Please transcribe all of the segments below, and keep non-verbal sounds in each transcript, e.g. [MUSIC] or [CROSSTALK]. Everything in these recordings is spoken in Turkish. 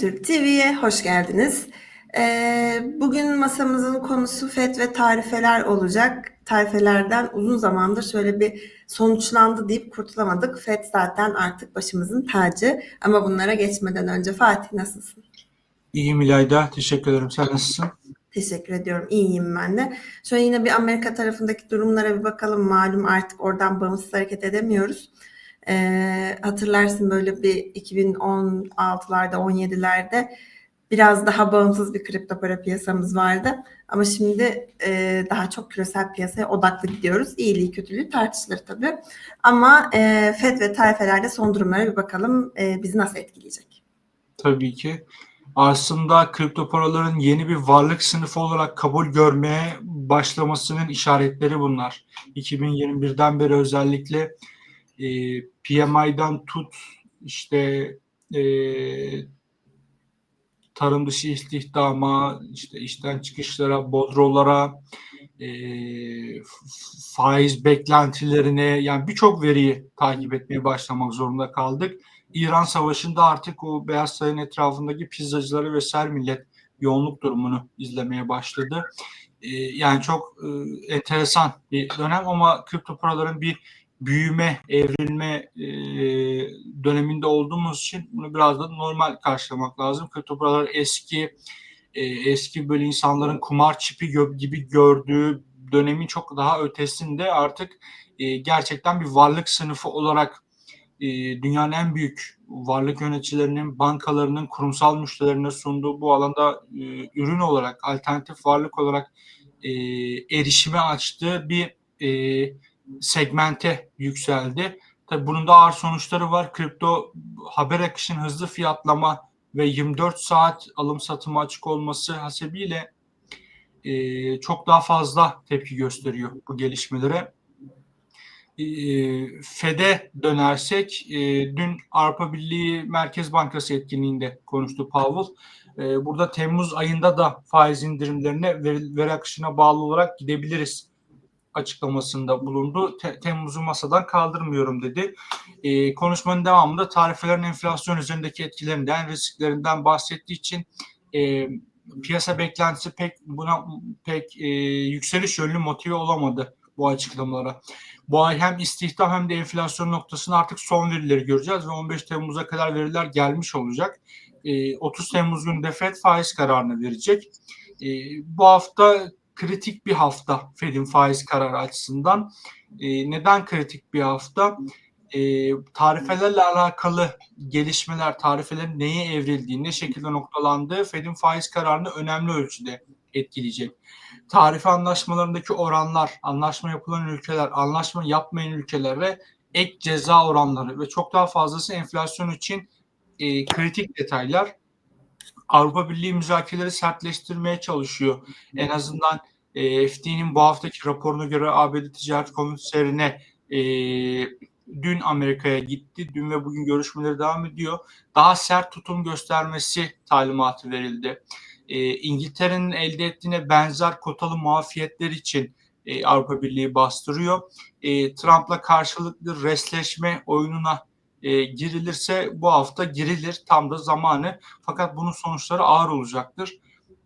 Türk TV'ye hoş geldiniz. Ee, bugün masamızın konusu FED ve tarifeler olacak. Tarifelerden uzun zamandır şöyle bir sonuçlandı deyip kurtulamadık. FED zaten artık başımızın tacı. Ama bunlara geçmeden önce Fatih nasılsın? İyiyim İlayda. Teşekkür ederim. Sen nasılsın? Teşekkür ediyorum. İyiyim ben de. Şöyle yine bir Amerika tarafındaki durumlara bir bakalım. Malum artık oradan bağımsız hareket edemiyoruz. Ee, hatırlarsın böyle bir 2016'larda 17'lerde biraz daha bağımsız bir kripto para piyasamız vardı. Ama şimdi e, daha çok küresel piyasaya odaklı gidiyoruz. İyiliği kötülüğü tartışılır tabii. Ama e, FED ve tarifelerde son durumlara bir bakalım e, bizi nasıl etkileyecek? Tabii ki. Aslında kripto paraların yeni bir varlık sınıfı olarak kabul görmeye başlamasının işaretleri bunlar. 2021'den beri özellikle e, PMI'dan tut işte e, tarım dışı istihdama, işte işten çıkışlara, bodrolara, e, faiz beklentilerine yani birçok veriyi takip etmeye başlamak zorunda kaldık. İran Savaşı'nda artık o Beyaz Sarayın etrafındaki pizzacıları vesaire millet yoğunluk durumunu izlemeye başladı. E, yani çok e, enteresan bir dönem ama kripto paraların bir büyüme, evrilme e, döneminde olduğumuz için bunu biraz da normal karşılamak lazım. Kripto paralar eski e, eski böyle insanların kumar çipi gibi gördüğü dönemin çok daha ötesinde artık e, gerçekten bir varlık sınıfı olarak e, dünyanın en büyük varlık yöneticilerinin, bankalarının kurumsal müşterilerine sunduğu bu alanda e, ürün olarak, alternatif varlık olarak e, erişime açtığı bir e, segmente yükseldi. Tabii bunun da ağır sonuçları var. Kripto haber akışının hızlı fiyatlama ve 24 saat alım satıma açık olması hasebiyle e, çok daha fazla tepki gösteriyor bu gelişmelere. E, FED'e dönersek, e, dün Avrupa Birliği Merkez Bankası etkinliğinde konuştu Powell. E, burada Temmuz ayında da faiz indirimlerine veri, veri akışına bağlı olarak gidebiliriz açıklamasında bulundu. Te- Temmuz'u masadan kaldırmıyorum dedi. E, konuşmanın devamında tarifelerin enflasyon üzerindeki etkilerinden, risklerinden bahsettiği için e, piyasa beklentisi pek buna pek e, yükseliş yönlü motive olamadı bu açıklamalara. Bu ay hem istihdam hem de enflasyon noktasında artık son verileri göreceğiz ve 15 Temmuz'a kadar veriler gelmiş olacak. E, 30 Temmuz günü FED faiz kararını verecek. E, bu hafta kritik bir hafta Fed'in faiz kararı açısından. E, neden kritik bir hafta? E, tarifelerle alakalı gelişmeler, tarifelerin neye evrildiği, ne şekilde noktalandığı Fed'in faiz kararını önemli ölçüde etkileyecek. Tarife anlaşmalarındaki oranlar, anlaşma yapılan ülkeler, anlaşma yapmayan ülkelere ek ceza oranları ve çok daha fazlası enflasyon için e, kritik detaylar. Avrupa Birliği müzakereleri sertleştirmeye çalışıyor. En azından e, FD'nin bu haftaki raporuna göre ABD Ticaret Komiserine e, dün Amerika'ya gitti. Dün ve bugün görüşmeleri devam ediyor. Daha sert tutum göstermesi talimatı verildi. E, İngiltere'nin elde ettiğine benzer kotalı muafiyetler için e, Avrupa Birliği bastırıyor. E, Trump'la karşılıklı resleşme oyununa e, girilirse bu hafta girilir tam da zamanı. Fakat bunun sonuçları ağır olacaktır.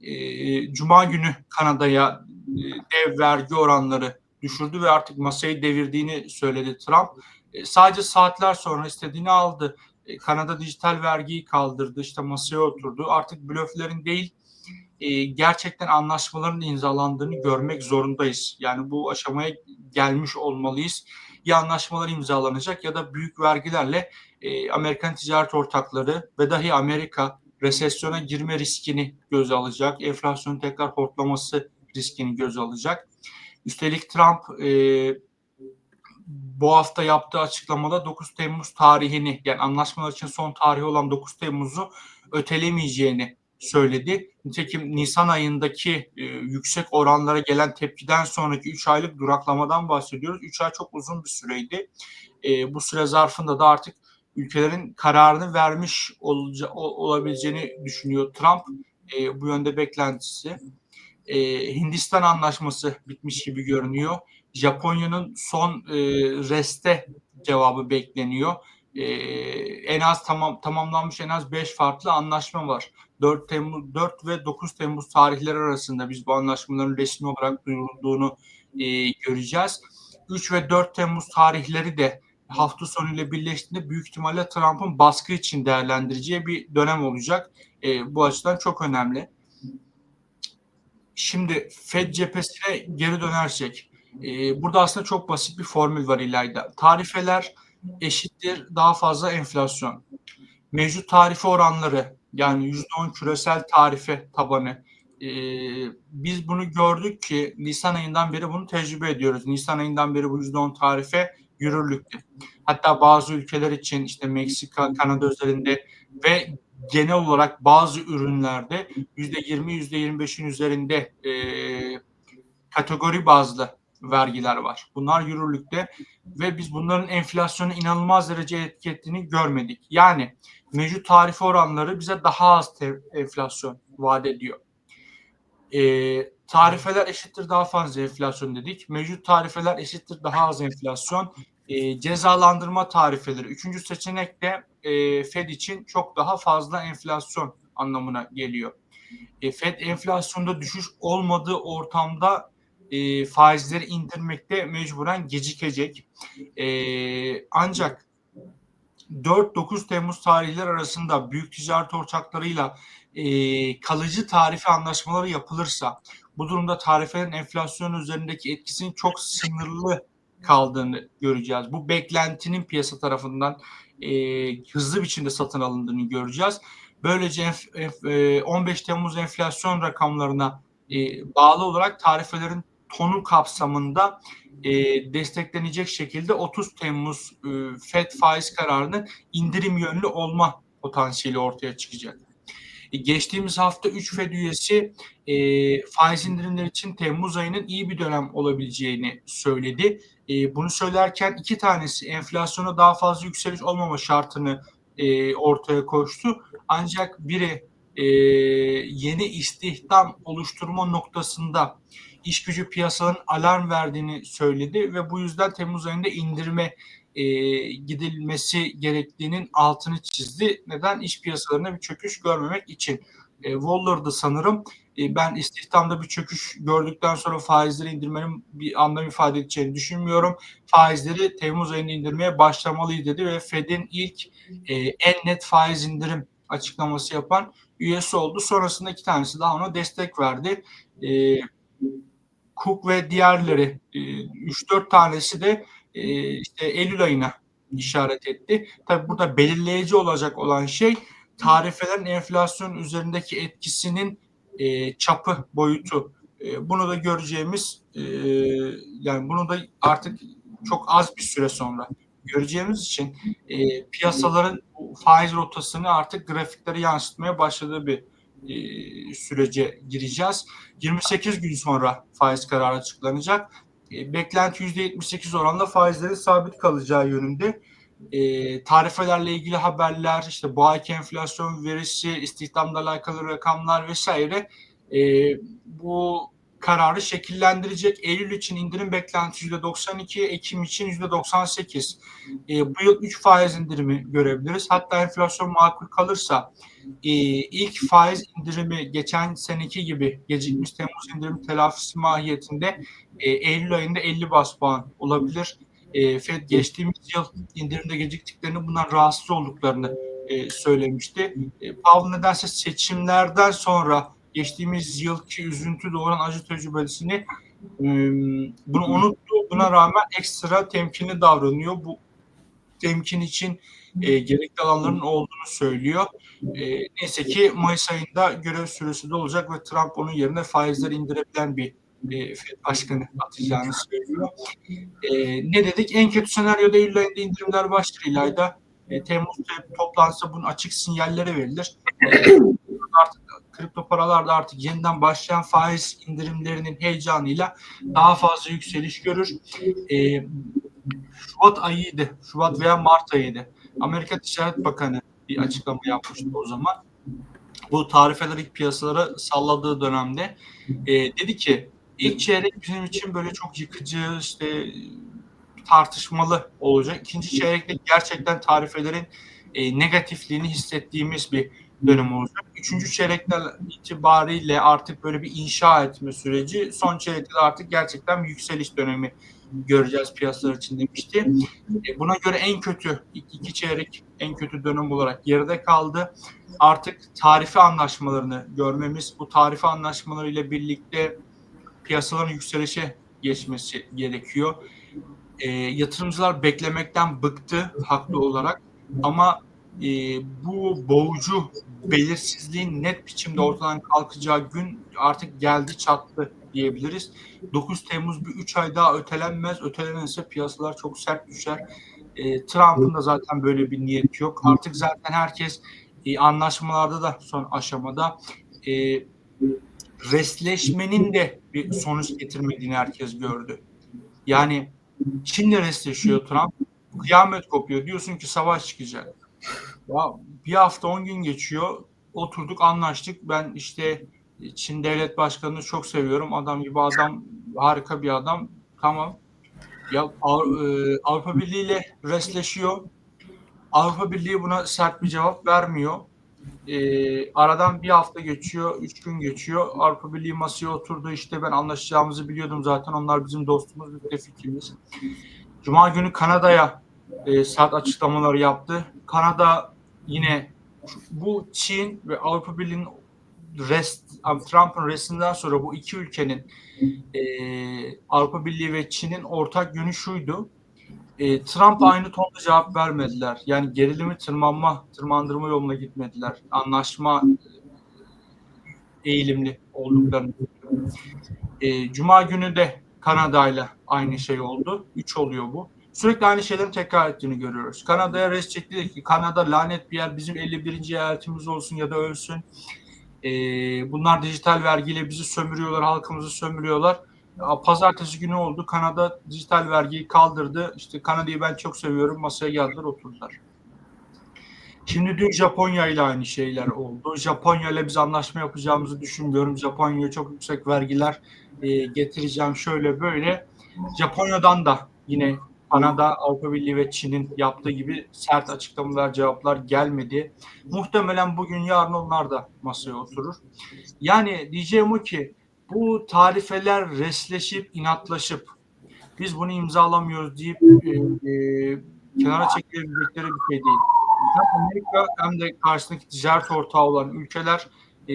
E, Cuma günü Kanada'ya e, dev vergi oranları düşürdü ve artık masayı devirdiğini söyledi Trump. E, sadece saatler sonra istediğini aldı. E, Kanada dijital vergiyi kaldırdı, işte masaya oturdu. Artık blöflerin değil, e, gerçekten anlaşmaların imzalandığını görmek zorundayız. Yani bu aşamaya gelmiş olmalıyız. Ya anlaşmalar imzalanacak ya da büyük vergilerle e, Amerikan ticaret ortakları ve dahi Amerika resesyona girme riskini göze alacak. Enflasyonun tekrar hortlaması riskini göze alacak. Üstelik Trump e, bu hafta yaptığı açıklamada 9 Temmuz tarihini yani anlaşmalar için son tarihi olan 9 Temmuz'u ötelemeyeceğini söyledi. Nitekim Nisan ayındaki e, yüksek oranlara gelen tepkiden sonraki 3 aylık duraklamadan bahsediyoruz. 3 ay çok uzun bir süreydi. E, bu süre zarfında da artık ülkelerin kararını vermiş olaca, olabileceğini düşünüyor Trump. E, bu yönde beklentisi. E, Hindistan anlaşması bitmiş gibi görünüyor. Japonya'nın son e, reste cevabı bekleniyor. e, en az tamam tamamlanmış en az 5 farklı anlaşma var. 4 Temmuz 4 ve 9 Temmuz tarihleri arasında biz bu anlaşmaların resmi olarak duyurulduğunu e, göreceğiz. 3 ve 4 Temmuz tarihleri de hafta sonu ile birleştiğinde büyük ihtimalle Trump'ın baskı için değerlendireceği bir dönem olacak. E, bu açıdan çok önemli. Şimdi Fed cephesine geri dönersek, e, burada aslında çok basit bir formül var İlayda. Tarifeler eşittir daha fazla enflasyon. Mevcut tarife oranları yani %10 küresel tarife tabanı. E, biz bunu gördük ki Nisan ayından beri bunu tecrübe ediyoruz. Nisan ayından beri bu %10 tarife yürürlükte. Hatta bazı ülkeler için işte Meksika, Kanada üzerinde ve genel olarak bazı ürünlerde %20, %25'in üzerinde e, kategori bazlı vergiler var. Bunlar yürürlükte ve biz bunların enflasyonu inanılmaz derece etki ettiğini görmedik. Yani mevcut tarife oranları bize daha az enflasyon vaat ediyor. E, tarifeler eşittir daha fazla enflasyon dedik. Mevcut tarifeler eşittir daha az enflasyon. E, cezalandırma tarifeleri. Üçüncü seçenek de e, Fed için çok daha fazla enflasyon anlamına geliyor. E, Fed enflasyonda düşüş olmadığı ortamda e, faizleri indirmekte mecburen gecikecek. E, ancak 4-9 Temmuz tarihler arasında büyük ticaret ortaklarıyla e, kalıcı tarife anlaşmaları yapılırsa bu durumda tarifelerin enflasyon üzerindeki etkisinin çok sınırlı kaldığını göreceğiz. Bu beklentinin piyasa tarafından e, hızlı biçimde satın alındığını göreceğiz. Böylece enf, enf, e, 15 Temmuz enflasyon rakamlarına e, bağlı olarak tarifelerin tonu kapsamında e, desteklenecek şekilde 30 Temmuz e, FED faiz kararının indirim yönlü olma potansiyeli ortaya çıkacak. E, geçtiğimiz hafta 3 FED üyesi e, faiz indirimleri için Temmuz ayının iyi bir dönem olabileceğini söyledi. E, bunu söylerken iki tanesi enflasyona daha fazla yükseliş olmama şartını e, ortaya koştu. Ancak biri e, yeni istihdam oluşturma noktasında iş gücü piyasaların alarm verdiğini söyledi ve bu yüzden Temmuz ayında indirime e, gidilmesi gerektiğinin altını çizdi. Neden? İş piyasalarına bir çöküş görmemek için. E, Waller'dı sanırım. E, ben istihdamda bir çöküş gördükten sonra faizleri indirmenin bir anlam ifade edeceğini düşünmüyorum. Faizleri Temmuz ayında indirmeye başlamalıydı dedi ve Fed'in ilk e, en net faiz indirim açıklaması yapan üyesi oldu. Sonrasında iki tanesi daha ona destek verdi. E, Cook ve diğerleri e, 3-4 tanesi de e, işte Eylül ayına işaret etti. Tabi burada belirleyici olacak olan şey tarifelerin enflasyon üzerindeki etkisinin e, çapı, boyutu. E, bunu da göreceğimiz e, yani bunu da artık çok az bir süre sonra göreceğimiz için e, piyasaların faiz rotasını artık grafiklere yansıtmaya başladığı bir e, sürece gireceğiz. 28 gün sonra faiz kararı açıklanacak. E, beklenti %78 oranla faizlerin sabit kalacağı yönünde. E, tarifelerle ilgili haberler, işte bu ayki enflasyon verisi, istihdamla alakalı rakamlar vesaire e, bu kararı şekillendirecek. Eylül için indirim beklentisi %92, Ekim için %98. E, bu yıl 3 faiz indirimi görebiliriz. Hatta enflasyon makul kalırsa e, ilk faiz indirimi geçen seneki gibi gecikmiş Temmuz indirimi telafisi mahiyetinde e, Eylül ayında 50 bas puan olabilir. E, Fed geçtiğimiz yıl indirimde geciktiklerini bundan rahatsız olduklarını e, söylemişti. E, Powell nedense seçimlerden sonra geçtiğimiz yılki üzüntü doğuran acı tecrübesini e, bunu unuttu. Buna rağmen ekstra temkinli davranıyor. Bu temkin için e, gerekli alanların olduğunu söylüyor. E, neyse ki Mayıs ayında görev süresi de olacak ve Trump onun yerine faizleri indirebilen bir e, Fed başkanı atacağını söylüyor. E, ne dedik? En kötü senaryoda Eylül ayında indirimler başlar İlayda. E, Temmuz toplantısı bunun açık sinyalleri verilir. E, artık kripto paralarda artık yeniden başlayan faiz indirimlerinin heyecanıyla daha fazla yükseliş görür. E, Şubat ayıydı. Şubat veya Mart ayıydı. Amerika Ticaret Bakanı bir açıklama yapmıştı o zaman. Bu tarifeler ilk piyasalara salladığı dönemde e, dedi ki ilk çeyrek bizim için böyle çok yıkıcı işte tartışmalı olacak. İkinci çeyrekte gerçekten tarifelerin e, negatifliğini hissettiğimiz bir dönem olacak. Üçüncü çeyrekler itibariyle artık böyle bir inşa etme süreci, son çeyrekte de artık gerçekten bir yükseliş dönemi göreceğiz piyasalar için demişti. E, buna göre en kötü iki çeyrek en kötü dönem olarak geride kaldı. Artık tarife anlaşmalarını görmemiz, bu tarife anlaşmaları ile birlikte piyasaların yükselişe geçmesi gerekiyor. E, yatırımcılar beklemekten bıktı haklı olarak ama e, bu boğucu belirsizliğin net biçimde ortadan kalkacağı gün artık geldi çattı diyebiliriz. 9 Temmuz bir 3 ay daha ötelenmez. Ötelenirse piyasalar çok sert düşer. E, Trump'ın da zaten böyle bir niyeti yok. Artık zaten herkes e, anlaşmalarda da son aşamada e, resleşmenin de bir sonuç getirmediğini herkes gördü. Yani Çin'le resleşiyor Trump. Kıyamet kopuyor. Diyorsun ki savaş çıkacak. Ya bir hafta 10 gün geçiyor. Oturduk anlaştık. Ben işte Çin devlet başkanını çok seviyorum. Adam gibi adam, harika bir adam. Tamam. Ya e, Avrupa Birliği ile resleşiyor. Avrupa Birliği buna sert bir cevap vermiyor. E, aradan bir hafta geçiyor, üç gün geçiyor. Avrupa Birliği masaya oturdu. İşte ben anlaşacağımızı biliyordum zaten. Onlar bizim dostumuz, müttefikimiz. Cuma günü Kanada'ya e, sert açıklamalar yaptı. Kanada yine bu Çin ve Avrupa Birliği'nin rest, Trump'ın restinden sonra bu iki ülkenin e, Avrupa Birliği ve Çin'in ortak yönü şuydu. E, Trump aynı tonda cevap vermediler. Yani gerilimi tırmanma, tırmandırma yoluna gitmediler. Anlaşma e, eğilimli olduklarını. E, Cuma günü de Kanada'yla aynı şey oldu. Üç oluyor bu. Sürekli aynı şeyleri tekrar ettiğini görüyoruz. Kanada'ya res çekti ki Kanada lanet bir yer bizim 51. eyaletimiz olsun ya da ölsün. E, bunlar dijital vergiyle bizi sömürüyorlar, halkımızı sömürüyorlar. Pazartesi günü oldu. Kanada dijital vergiyi kaldırdı. İşte Kanada'yı ben çok seviyorum. Masaya geldiler oturdular. Şimdi dün Japonya ile aynı şeyler oldu. Japonya ile biz anlaşma yapacağımızı düşünmüyorum. Japonya'ya çok yüksek vergiler e, getireceğim şöyle böyle. Japonya'dan da yine Kanada, Avrupa Birliği ve Çin'in yaptığı gibi sert açıklamalar, cevaplar gelmedi. Muhtemelen bugün yarın onlar da masaya oturur. Yani diyeceğim o ki bu tarifeler resleşip inatlaşıp biz bunu imzalamıyoruz deyip e, e, kenara çekilebilecekleri bir şey değil. Hem Amerika hem de karşısındaki ticaret ortağı olan ülkeler e,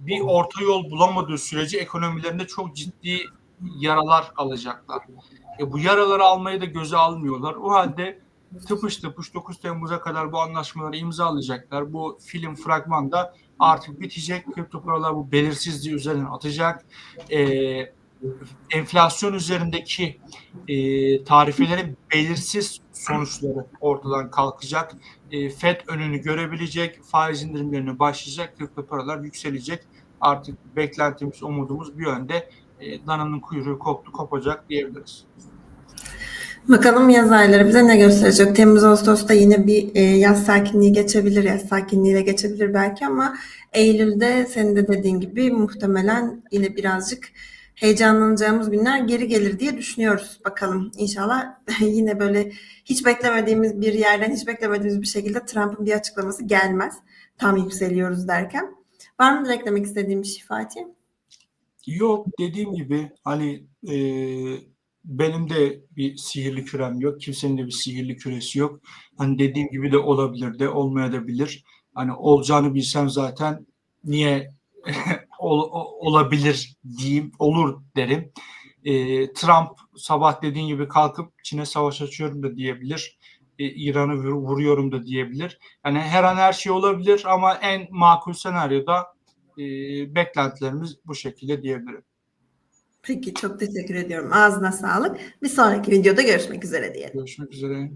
bir orta yol bulamadığı sürece ekonomilerinde çok ciddi yaralar alacaklar. E, bu yaraları almayı da göze almıyorlar. O halde tıpış tıpış 9 Temmuz'a kadar bu anlaşmaları imzalayacaklar. Bu film fragmanda artık bitecek. Kripto paralar bu belirsizliği üzerinden atacak. E, enflasyon üzerindeki e, tarifelerin belirsiz sonuçları ortadan kalkacak. E, FED önünü görebilecek, faiz indirimlerine başlayacak, kripto paralar yükselecek. Artık beklentimiz, umudumuz bir yönde. E, dananın kuyruğu koptu, kopacak diyebiliriz. Bakalım yaz ayları bize ne gösterecek? Temmuz Ağustos'ta yine bir e, yaz sakinliği geçebilir, yaz sakinliğiyle geçebilir belki ama Eylül'de senin de dediğin gibi muhtemelen yine birazcık heyecanlanacağımız günler geri gelir diye düşünüyoruz. Bakalım inşallah [LAUGHS] yine böyle hiç beklemediğimiz bir yerden, hiç beklemediğimiz bir şekilde Trump'ın bir açıklaması gelmez. Tam yükseliyoruz derken. Var mı eklemek istediğim bir şey Fatih? Yok dediğim gibi hani e, benim de bir sihirli kürem yok. Kimsenin de bir sihirli küresi yok. Hani dediğim gibi de olabilir de olmayabilir. Hani olacağını bilsem zaten niye [LAUGHS] ol, olabilir diyeyim, olur derim. E, Trump sabah dediğin gibi kalkıp Çin'e savaş açıyorum da diyebilir. E, İran'ı vur, vuruyorum da diyebilir. Yani her an her şey olabilir ama en makul senaryoda e, beklentilerimiz bu şekilde diyebilirim. Peki çok teşekkür ediyorum. Ağzına sağlık. Bir sonraki videoda görüşmek üzere diyelim. Görüşmek üzere.